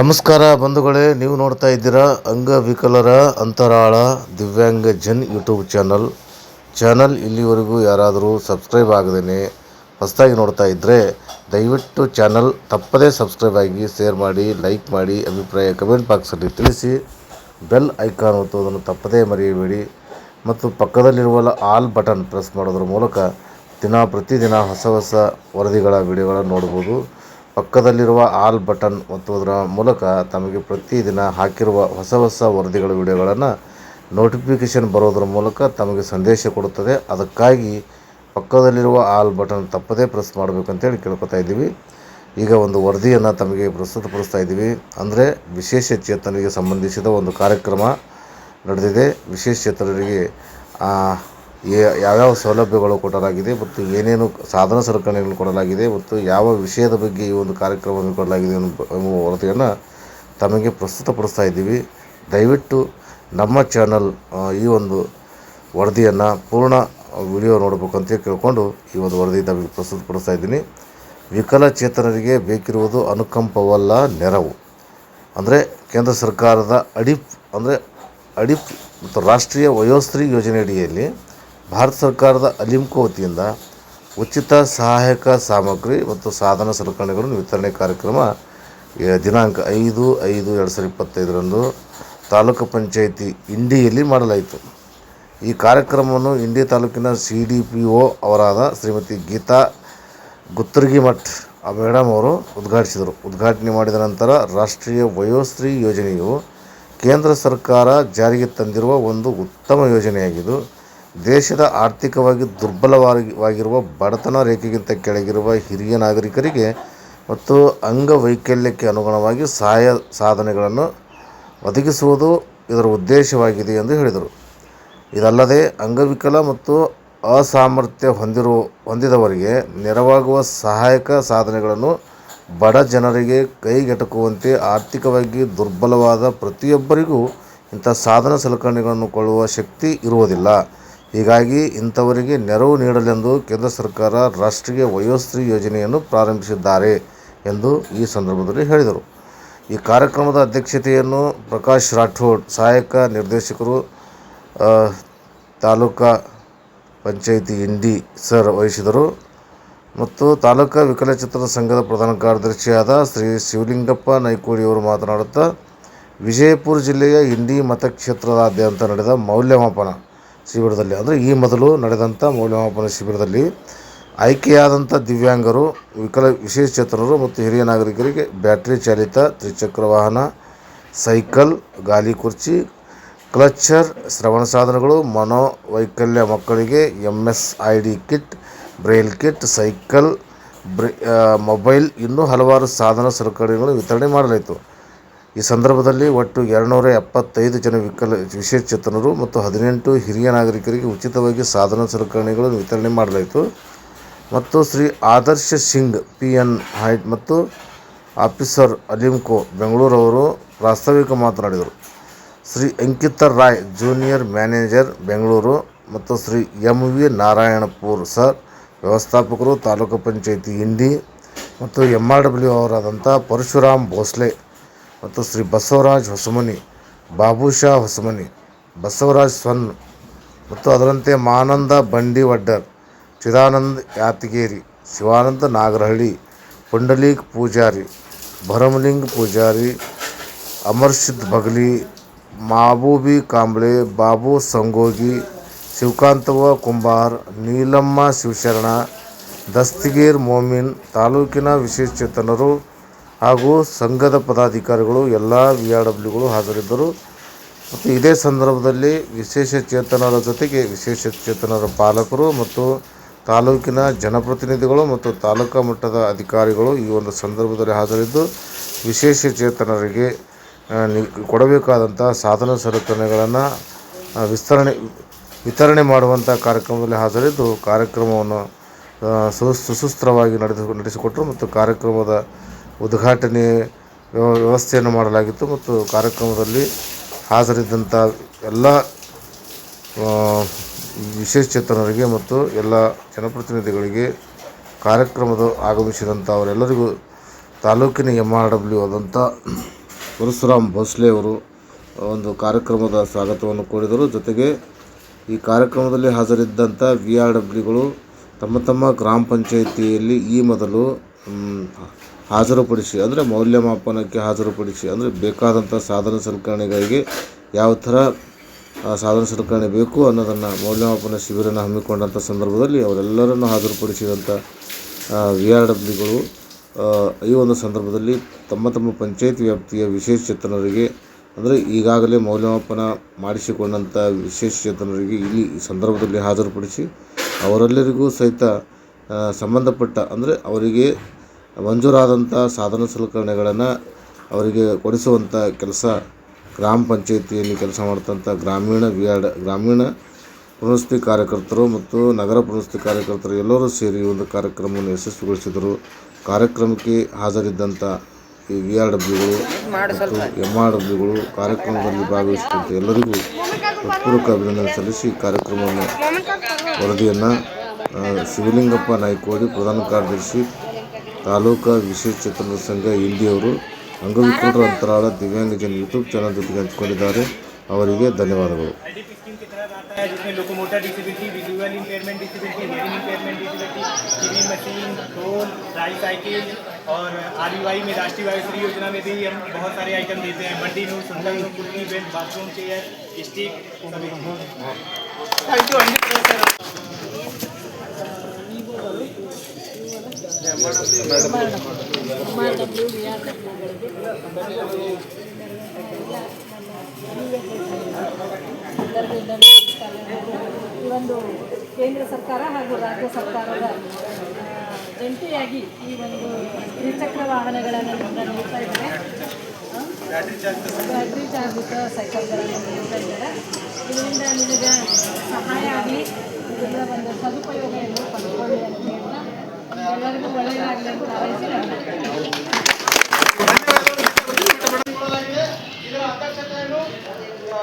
ನಮಸ್ಕಾರ ಬಂಧುಗಳೇ, ನೀವು ನೋಡ್ತಾ ಇದ್ದೀರಾ ಅಂಗವಿಕಲರ ಅಂತರಾಳ ದಿವ್ಯಾಂಗ ಜನ್ ಯೂಟ್ಯೂಬ್ ಚಾನಲ್. ಚಾನಲ್ ಇಲ್ಲಿವರೆಗೂ ಯಾರಾದರೂ ಸಬ್ಸ್ಕ್ರೈಬ್ ಆಗದೇನೆ ಹೊಸದಾಗಿ ನೋಡ್ತಾ ಇದ್ದರೆ ದಯವಿಟ್ಟು ಚಾನಲ್ ತಪ್ಪದೇ ಸಬ್ಸ್ಕ್ರೈಬ್ ಆಗಿ ಶೇರ್ ಮಾಡಿ, ಲೈಕ್ ಮಾಡಿ, ಅಭಿಪ್ರಾಯ ಕಮೆಂಟ್ ಬಾಕ್ಸಲ್ಲಿ ತಿಳಿಸಿ, ಬೆಲ್ ಐಕಾನ್ ಒತ್ತುವುದನ್ನು ತಪ್ಪದೇ ಮರೆಯಬೇಡಿ ಮತ್ತು ಪಕ್ಕದಲ್ಲಿರುವ ಆಲ್ ಬಟನ್ ಪ್ರೆಸ್ ಮಾಡೋದ್ರ ಮೂಲಕ ದಿನ ಪ್ರತಿದಿನ ಹೊಸ ಹೊಸ ವರದಿಗಳ, ವಿಡಿಯೋಗಳನ್ನು ನೋಡ್ಬೋದು. ಪಕ್ಕದಲ್ಲಿರುವ ಆಲ್ ಬಟನ್ ಒತ್ತುವುದರ ಮೂಲಕ ತಮಗೆ ಪ್ರತಿದಿನ ಹಾಕಿರುವ ಹೊಸ ಹೊಸ ವರದಿಗಳ ವಿಡಿಯೋಗಳನ್ನು ನೋಟಿಫಿಕೇಷನ್ ಬರೋದ್ರ ಮೂಲಕ ತಮಗೆ ಸಂದೇಶ ಕೊಡುತ್ತದೆ. ಅದಕ್ಕಾಗಿ ಪಕ್ಕದಲ್ಲಿರುವ ಆಲ್ ಬಟನ್ ತಪ್ಪದೇ ಪ್ರೆಸ್ ಮಾಡಬೇಕಂತೇಳಿ ಕೇಳ್ಕೊತಾ ಇದ್ದೀವಿ. ಈಗ ಒಂದು ವರದಿಯನ್ನು ತಮಗೆ ಪ್ರಸ್ತುತಪಡಿಸ್ತಾ ಇದ್ದೀವಿ. ಅಂದರೆ ವಿಶೇಷ ಚೇತನಿಗೆ ಸಂಬಂಧಿಸಿದ ಒಂದು ಕಾರ್ಯಕ್ರಮ ನಡೆದಿದೆ. ವಿಶೇಷ ಚೇತನರಿಗೆ ಯಾವ್ಯಾವ ಸೌಲಭ್ಯಗಳು ಕೊಡಲಾಗಿದೆ ಮತ್ತು ಏನೇನು ಸಾಧನ ಸಲಕರಣೆಗಳನ್ನು ಕೊಡಲಾಗಿದೆ ಮತ್ತು ಯಾವ ವಿಷಯದ ಬಗ್ಗೆ ಈ ಒಂದು ಕಾರ್ಯಕ್ರಮವನ್ನು ಕೊಡಲಾಗಿದೆ ಎಂಬ ವರದಿಯನ್ನು ತಮಗೆ ಪ್ರಸ್ತುತಪಡಿಸ್ತಾ ಇದ್ದೀವಿ. ದಯವಿಟ್ಟು ನಮ್ಮ ಚಾನಲ್ ಈ ಒಂದು ವರದಿಯನ್ನು ಪೂರ್ಣ ವಿಡಿಯೋ ನೋಡಬೇಕಂತ ಕೇಳಿಕೊಂಡು ಈ ಒಂದು ವರದಿ ತಮಗೆ ಪ್ರಸ್ತುತಪಡಿಸ್ತಾ ಇದ್ದೀನಿ. ವಿಕಲಚೇತನರಿಗೆ ಬೇಕಿರುವುದು ಅನುಕಂಪವಲ್ಲ ನೆರವು. ಅಂದರೆ ಕೇಂದ್ರ ಸರ್ಕಾರದ ಅಡಿಪ್, ಅಂದರೆ ಅಡಿಪ್ ಮತ್ತು ರಾಷ್ಟ್ರೀಯ ವಯೋಸ್ತ್ರೀ ಯೋಜನೆ ಅಡಿಯಲ್ಲಿ ಭಾರತ ಸರ್ಕಾರದ ಅಲಿಮ್ಕೋ ವತಿಯಿಂದ ಉಚಿತ ಸಹಾಯಕ ಸಾಮಗ್ರಿ ಮತ್ತು ಸಾಧನ ಸಲಕರಣೆಗಳನ್ನು ವಿತರಣೆ ಕಾರ್ಯಕ್ರಮ ದಿನಾಂಕ ಐದು ಐದು ಎರಡು ಸಾವಿರದ ಇಪ್ಪತ್ತೈದರಂದು ತಾಲೂಕು ಪಂಚಾಯಿತಿ ಇಂಡಿಯಲ್ಲಿ ಮಾಡಲಾಯಿತು. ಈ ಕಾರ್ಯಕ್ರಮವನ್ನು ಇಂಡಿ ತಾಲೂಕಿನ ಸಿ ಡಿ ಪಿ ಒ ಅವರಾದ ಶ್ರೀಮತಿ ಗೀತಾ ಗುತ್ತರ್ಗಿ ಮಠ್ ಆ ಮೇಡಮ್ ಅವರು ಉದ್ಘಾಟಿಸಿದರು. ಉದ್ಘಾಟನೆ ಮಾಡಿದ ನಂತರ ರಾಷ್ಟ್ರೀಯ ವಯೋಶ್ರೀ ಯೋಜನೆಯು ಕೇಂದ್ರ ಸರ್ಕಾರ ಜಾರಿಗೆ ತಂದಿರುವ ಒಂದು ಉತ್ತಮ ಯೋಜನೆಯಾಗಿದ್ದು ದೇಶದ ಆರ್ಥಿಕವಾಗಿ ದುರ್ಬಲವಾಗಿರುವ ಬಡತನ ರೇಖೆಗಿಂತ ಕೆಳಗಿರುವ ಹಿರಿಯ ನಾಗರಿಕರಿಗೆ ಮತ್ತು ಅಂಗವೈಕಲ್ಯಕ್ಕೆ ಅನುಗುಣವಾಗಿ ಸಹಾಯ ಸಾಧನೆಗಳನ್ನು ಒದಗಿಸುವುದು ಇದರ ಉದ್ದೇಶವಾಗಿದೆ ಎಂದು ಹೇಳಿದರು. ಇದಲ್ಲದೆ ಅಂಗವಿಕಲ ಮತ್ತು ಅಸಾಮರ್ಥ್ಯ ಹೊಂದಿರುವ ಹೊಂದಿದವರಿಗೆ ನೆರವಾಗುವ ಸಹಾಯಕ ಸಾಧನೆಗಳನ್ನು ಬಡ ಜನರಿಗೆ ಕೈಗೆಟಕುವಂತೆ ಆರ್ಥಿಕವಾಗಿ ದುರ್ಬಲವಾದ ಪ್ರತಿಯೊಬ್ಬರಿಗೂ ಇಂಥ ಸಾಧನ ಸಲಕರಣೆಗಳನ್ನು ಕೊಳ್ಳುವ ಶಕ್ತಿ ಇರುವುದಿಲ್ಲ. ಹೀಗಾಗಿ ಇಂಥವರಿಗೆ ನೆರವು ನೀಡಲೆಂದು ಕೇಂದ್ರ ಸರ್ಕಾರ ರಾಷ್ಟ್ರೀಯ ವಯೋಶ್ರೀ ಯೋಜನೆಯನ್ನು ಪ್ರಾರಂಭಿಸಿದ್ದಾರೆ ಎಂದು ಈ ಸಂದರ್ಭದಲ್ಲಿ ಹೇಳಿದರು. ಈ ಕಾರ್ಯಕ್ರಮದ ಅಧ್ಯಕ್ಷತೆಯನ್ನು ಪ್ರಕಾಶ್ ರಾಠೋಡ್, ಸಹಾಯಕ ನಿರ್ದೇಶಕರು ತಾಲೂಕಾ ಪಂಚಾಯಿತಿ ಇಂಡಿ ಸರ್ ವಹಿಸಿದರು. ಮತ್ತು ತಾಲೂಕಾ ವಿಕಲಚಿತ್ರ ಸಂಘದ ಪ್ರಧಾನ ಕಾರ್ಯದರ್ಶಿಯಾದ ಶ್ರೀ ಶಿವಲಿಂಗಪ್ಪ ನೈಕೋಡಿಯವರು ಮಾತನಾಡುತ್ತಾ, ವಿಜಯಪುರ ಜಿಲ್ಲೆಯ ಇಂಡಿ ಮತಕ್ಷೇತ್ರದಾದ್ಯಂತ ನಡೆದ ಮೌಲ್ಯಮಾಪನ ಶಿಬಿರದಲ್ಲಿ. ಅಂದರೆ ಈ ಮೊದಲು ನಡೆದಂಥ ಮೌಲ್ಯಮಾಪನ ಶಿಬಿರದಲ್ಲಿ ಆಯ್ಕೆಯಾದಂಥ ದಿವ್ಯಾಂಗರು, ವಿಕಲ ವಿಶೇಷಚೇತನರು ಮತ್ತು ಹಿರಿಯ ನಾಗರಿಕರಿಗೆ ಬ್ಯಾಟ್ರಿ ಚಾಲಿತ ತ್ರಿಚಕ್ರ ವಾಹನ, ಸೈಕಲ್, ಗಾಲಿ ಕುರ್ಚಿ, ಕ್ಲಚ್ಚರ್, ಶ್ರವಣ ಸಾಧನಗಳು, ಮನೋವೈಕಲ್ಯ ಮಕ್ಕಳಿಗೆ M S I D kit, braille kit, cycle, ಬ್ರೈ mobile ಇನ್ನೂ ಹಲವಾರು ಸಾಧನ ಸಲಕರಣೆಗಳು ವಿತರಣೆ ಮಾಡಲಾಯಿತು. ಈ ಸಂದರ್ಭದಲ್ಲಿ ಒಟ್ಟು ಎರಡುನೂರ ಎಪ್ಪತ್ತೈದು ಜನ ವಿಕಲ ವಿಶೇಷಚೇತನರು ಮತ್ತು ಹದಿನೆಂಟು ಹಿರಿಯ ನಾಗರಿಕರಿಗೆ ಉಚಿತವಾಗಿ ಸಾಧನ ಸಲಕರಣೆಗಳನ್ನು ವಿತರಣೆ ಮಾಡಲಾಯಿತು. ಮತ್ತು ಶ್ರೀ ಆದರ್ಶ ಸಿಂಗ್ ಪಿ ಎನ್ ಹೈಟ್ ಮತ್ತು ಆಫೀಸರ್ ಅಲಿಮ್ಕೋ ಬೆಂಗಳೂರವರು ಪ್ರಾಸ್ತಾವಿಕ ಮಾತನಾಡಿದರು. ಶ್ರೀ ಅಂಕಿತ ರಾಯ್, ಜೂನಿಯರ್ ಮ್ಯಾನೇಜರ್, ಬೆಂಗಳೂರು ಮತ್ತು Shri M V Narayanpur sir, ವ್ಯವಸ್ಥಾಪಕರು, ತಾಲೂಕು ಪಂಚಾಯಿತಿ ಇಂಡಿ ಮತ್ತು ಎಂ ಆರ್ ಡಬ್ಲ್ಯೂ ಅವರಾದಂಥ ಪರಶುರಾಮ್ ಭೋಸ್ಲೆ ಮತ್ತು ಶ್ರೀ ಬಸವರಾಜ್ ಹೊಸಮನಿ ಬಾಬುಷಾ ಹೊಸಮನಿ, ಬಸವರಾಜ್ ಸ್ವನ್ ಮತ್ತು ಅದರಂತೆ ಮಾನಂದ ಬಂಡಿ ವಡ್ಡರ್ ಚಿದಾನಂದ್ ಯಾತಗೇರಿ, ಶಿವಾನಂದ ನಾಗರಹಳ್ಳಿ, ಪುಂಡಲೀಕ್ ಪೂಜಾರಿ, ಭರಮಲಿಂಗ್ ಪೂಜಾರಿ, ಅಮರ್ಷಿದ್ ಬಗಲಿ, ಮಾಬೂಬಿ ಕಾಂಬ್ಳೆ, ಬಾಬು ಸಂಗೋಗಿ, ಶಿವಕಾಂತವ್ವ ಕುಂಬಾರ್, ನೀಲಮ್ಮ ಶಿವಶರಣ, ದಸ್ತಗೀರ್ ಮೋಮಿನ್, ತಾಲೂಕಿನ ವಿಶೇಷಚೇತನರು ಹಾಗೂ ಸಂಘದ ಪದಾಧಿಕಾರಿಗಳು, ಎಲ್ಲ ವಿ ಆರ್ ಡಬ್ಲ್ಯೂಗಳು ಹಾಜರಿದ್ದರು. ಮತ್ತು ಇದೇ ಸಂದರ್ಭದಲ್ಲಿ ವಿಶೇಷ ಚೇತನರ ಜೊತೆಗೆ ವಿಶೇಷ ಚೇತನರ ಪಾಲಕರು ಮತ್ತು ತಾಲೂಕಿನ ಜನಪ್ರತಿನಿಧಿಗಳು ಮತ್ತು ತಾಲೂಕಾ ಮಟ್ಟದ ಅಧಿಕಾರಿಗಳು ಈ ಒಂದು ಸಂದರ್ಭದಲ್ಲಿ ಹಾಜರಿದ್ದು, ವಿಶೇಷ ಚೇತನರಿಗೆ ಕೊಡಬೇಕಾದಂಥ ಸಾಧನ ಸಲಕರಣೆಗಳನ್ನು ವಿಸ್ತರಣೆ, ವಿತರಣೆ ಮಾಡುವಂಥ ಕಾರ್ಯಕ್ರಮದಲ್ಲಿ ಹಾಜರಿದ್ದು, ಕಾರ್ಯಕ್ರಮವನ್ನು ಸುಸೂತ್ರವಾಗಿ ನಡೆದು ನಡೆಸಿಕೊಟ್ಟರು ಮತ್ತು ಕಾರ್ಯಕ್ರಮದ ಉದ್ಘಾಟನೆ ವ್ಯವ- ವ್ಯವಸ್ಥೆಯನ್ನು ಮಾಡಲಾಗಿತ್ತು ಮತ್ತು ಕಾರ್ಯಕ್ರಮದಲ್ಲಿ ಹಾಜರಿದ್ದಂಥ ಎಲ್ಲ ವಿಶೇಷ ವಿಶೇಷಚೇತನರಿಗೆ ಮತ್ತು ಎಲ್ಲ ಜನಪ್ರತಿನಿಧಿಗಳಿಗೆ ಕಾರ್ಯಕ್ರಮದ ಆಗಮಿಸಿದಂಥ ಅವರೆಲ್ಲರಿಗೂ ತಾಲೂಕಿನ ಎಂ ಆರ್ ಡಬ್ಲ್ಯೂ ಆದಂಥ ಪರಶುರಾಮ್ ಭೋಸ್ಲೆ ಅವರು ಒಂದು ಕಾರ್ಯಕ್ರಮದ ಸ್ವಾಗತವನ್ನು ಕೋರಿದರು. ಜೊತೆಗೆ ಈ ಕಾರ್ಯಕ್ರಮದಲ್ಲಿ ಹಾಜರಿದ್ದಂಥ ವಿ ಆರ್ ಡಬ್ಲ್ಯೂಗಳು ತಮ್ಮ ತಮ್ಮ ಗ್ರಾಮ ಪಂಚಾಯಿತಿಯಲ್ಲಿ ಈ ಮೊದಲು ಹಾಜರುಪಡಿಸಿ, ಅಂದರೆ ಮೌಲ್ಯಮಾಪನಕ್ಕೆ ಹಾಜರುಪಡಿಸಿ, ಅಂದರೆ ಬೇಕಾದಂಥ ಸಾಧನ ಸಲಕರಣೆಗಳಿಗೆ ಯಾವ ಥರ ಸಾಧನ ಸಲಕರಣೆ ಬೇಕು ಅನ್ನೋದನ್ನು ಮೌಲ್ಯಮಾಪನ ಶಿಬಿರನ ಹಮ್ಮಿಕೊಂಡಂಥ ಸಂದರ್ಭದಲ್ಲಿ ಅವರೆಲ್ಲರನ್ನು ಹಾಜರುಪಡಿಸಿದಂಥ ವಿ ಆರ್ ಡಬ್ಲ್ಯೂಗಳು ಈ ಒಂದು ಸಂದರ್ಭದಲ್ಲಿ ತಮ್ಮ ತಮ್ಮ ಪಂಚಾಯತ್ ವ್ಯಾಪ್ತಿಯ ವಿಶೇಷಚೇತನರಿಗೆ ಅಂದರೆ ಈಗಾಗಲೇ ಮೌಲ್ಯಮಾಪನ ಮಾಡಿಸಿಕೊಂಡಂಥ ವಿಶೇಷಚೇತನರಿಗೆ ಇಲ್ಲಿ ಈ ಸಂದರ್ಭದಲ್ಲಿ ಹಾಜರುಪಡಿಸಿ, ಅವರೆಲ್ಲರಿಗೂ ಸಹಿತ ಸಂಬಂಧಪಟ್ಟ, ಅಂದರೆ ಅವರಿಗೆ ಮಂಜೂರಾದಂಥ ಸಾಧನ ಸಲಕರಣೆಗಳನ್ನು ಅವರಿಗೆ ಕೊಡಿಸುವಂಥ ಕೆಲಸ ಗ್ರಾಮ ಪಂಚಾಯಿತಿಯಲ್ಲಿ ಕೆಲಸ ಮಾಡ್ತಂಥ ಗ್ರಾಮೀಣ ವಿ ಆರ್ ಗ್ರಾಮೀಣ ಪುನರ್ವಸತಿ ಕಾರ್ಯಕರ್ತರು ಮತ್ತು ನಗರ ಪುನರ್ವಸತಿ ಕಾರ್ಯಕರ್ತರು ಎಲ್ಲರೂ ಸೇರಿ ಒಂದು ಕಾರ್ಯಕ್ರಮವನ್ನು ಯಶಸ್ವಿಗೊಳಿಸಿದರು. ಕಾರ್ಯಕ್ರಮಕ್ಕೆ ಹಾಜರಿದ್ದಂಥ ಈ ವಿ ಆರ್ ಡಬ್ಲ್ಯೂಗಳು ಮತ್ತು ಎಂ ಆರ್ ಡಬ್ಲ್ಯೂಗಳು ಕಾರ್ಯಕ್ರಮದಲ್ಲಿ ಭಾಗವಹಿಸಿದಂಥ ಎಲ್ಲರಿಗೂ ಹೃತ್ಪೂರ್ವಕ ಅಭಿನಂದನೆ ಸಲ್ಲಿಸಿ ಕಾರ್ಯಕ್ರಮವನ್ನು ವರದಿಯನ್ನು ಶಿವಲಿಂಗಪ್ಪ ನಾಯ್ಕೋಡಿ ಪ್ರಧಾನ ಕಾರ್ಯದರ್ಶಿ ತಾಲೂಕಾ ವಿಶೇಷಚೇತನರ ಸಂಘ ಇಂಡಿಯವರು ಅಂಗವಿಕಲರ ಅಂತರಾಳ ದಿವ್ಯಾಂಗಜನ ಯೂಟ್ಯೂಬ್ ಚಾನಲ್ ಜೊತೆಗೆ ಹಂಚಿಕೊಂಡಿದ್ದಾರೆ ಅವರಿಗೆ ಧನ್ಯವಾದಗಳು आईडी स्कीम की तहत आता है जिसमें locomotor disability visual impairment disability hearing impairment disability TV machine drone tricycle और आर में राष्ट्रीय वायुश्री योजना में भी हम बहुत सारे आइटम देते हैं बड्डी नूर सुंदर नूर kurti belt bathroom chair stick सभी थैंक यू ಈ ಒಂದು ಕೇಂದ್ರ ಸರ್ಕಾರ ಹಾಗೂ ರಾಜ್ಯ ಸರ್ಕಾರದ ಜಂಟಿಯಾಗಿ ಈ ಒಂದು ತ್ರಿಚಕ್ರ ವಾಹನಗಳನ್ನು ನೋಡ್ತಾ ಇದ್ದಾರೆ. ಬ್ಯಾಟ್ರಿ ಚಾರ್ಜಿತ ಸೈಕಲ್ಗಳನ್ನು ನೋಡ್ತಾ ಇದ್ದಾರೆ. ಇದರಿಂದ ನಿಮಗೆ ಸಹಾಯ ಆಗಲಿ. ಇದರ ಒಂದು ಸದುಪಯೋಗವನ್ನು ಪಡ್ಕೊಳ್ಳಿ ಅಂತ ಎಲ್ಲರಿಗೂ ಒಳ್ಳೆಯದಾಗಲಿ ಅಂತ ಇದರ ಅಧ್ಯಕ್ಷತೆಯನ್ನು ಆ,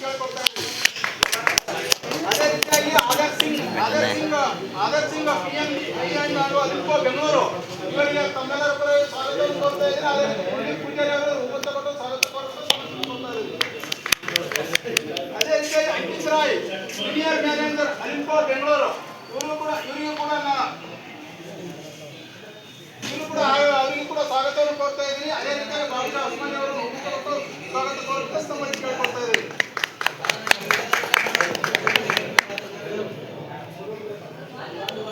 ಕೇಳ್ಕೊಳ್ತಾ ಇದ್ದೀನಿ. ಅದೇ ರೀತಿಯಾಗಿ ಆದರ್ ಸಿಂಗ್ ಆದರ್ ಸಿಂಗ್ ಆದರ್ ಸಿಂಗ್ ಪಿಎಂ ಐಎನ್ ಹಾಗೂ ಅಲಿಂಪೋ ಬೆಂಗಳೂರು ಇವರಿಗೆ ತಮ್ಮೆಲ್ಲರ ಪರ ಸ್ವಾಗತವನ್ನು ಕೋರ್ತಾ ಇದ್ದೀನಿ ಅದೇ ರೀತಿ ಕುಲದೀಪ್ ಪೂಜಾರಿ ಅವರು ಹೂಗುತ್ತ ಕೊಟ್ಟು ಸ್ವಾಗತ ಕೋರ್ತಾ ಇದ್ದೀನಿ. ಅದೇ ರೀತಿಯಾಗಿ ಅಂಕಿತ್ ರಾಯ್ ಸೀನಿಯರ್ ಮ್ಯಾನೇಜರ್ ಅಲಿಂಪೋ ಬೆಂಗಳೂರು ಇವರು ಕೂಡ ಇವರಿಗೂ ಕೂಡ ನಾ- ಇವರು ಕೂಡ ಆ- ಅವರಿಗೆ ಕೂಡ ಸ್ವಾಗತವನ್ನು ಕೋರ್ತಾ ಇದ್ದೀನಿ ಅದೇ ರೀತಿಯಾಗಿ ಬಾಬು ಅಸ್ಮಾನಿ ಅವರು ಕೊಟ್ಟು ಸ್ವಾಗತ ಕೋರ್ತಾ ತಮ್ಮಲ್ಲಿ ಕೇಳ್ಕೊಳ್ತಾ ಇದ್ದೀನಿ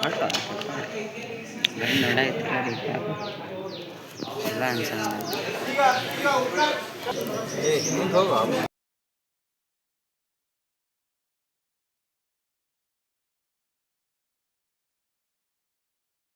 ಒಟ್ಟು. ಬರೀ ನೋಡಾಯ್ತು ನೋಡಿ ಪಾಪ. ಎಲ್ಲ ಅನ್ಸಂಗ ಈಗ ಈಗ ಉದ್ಘಾಟನೆ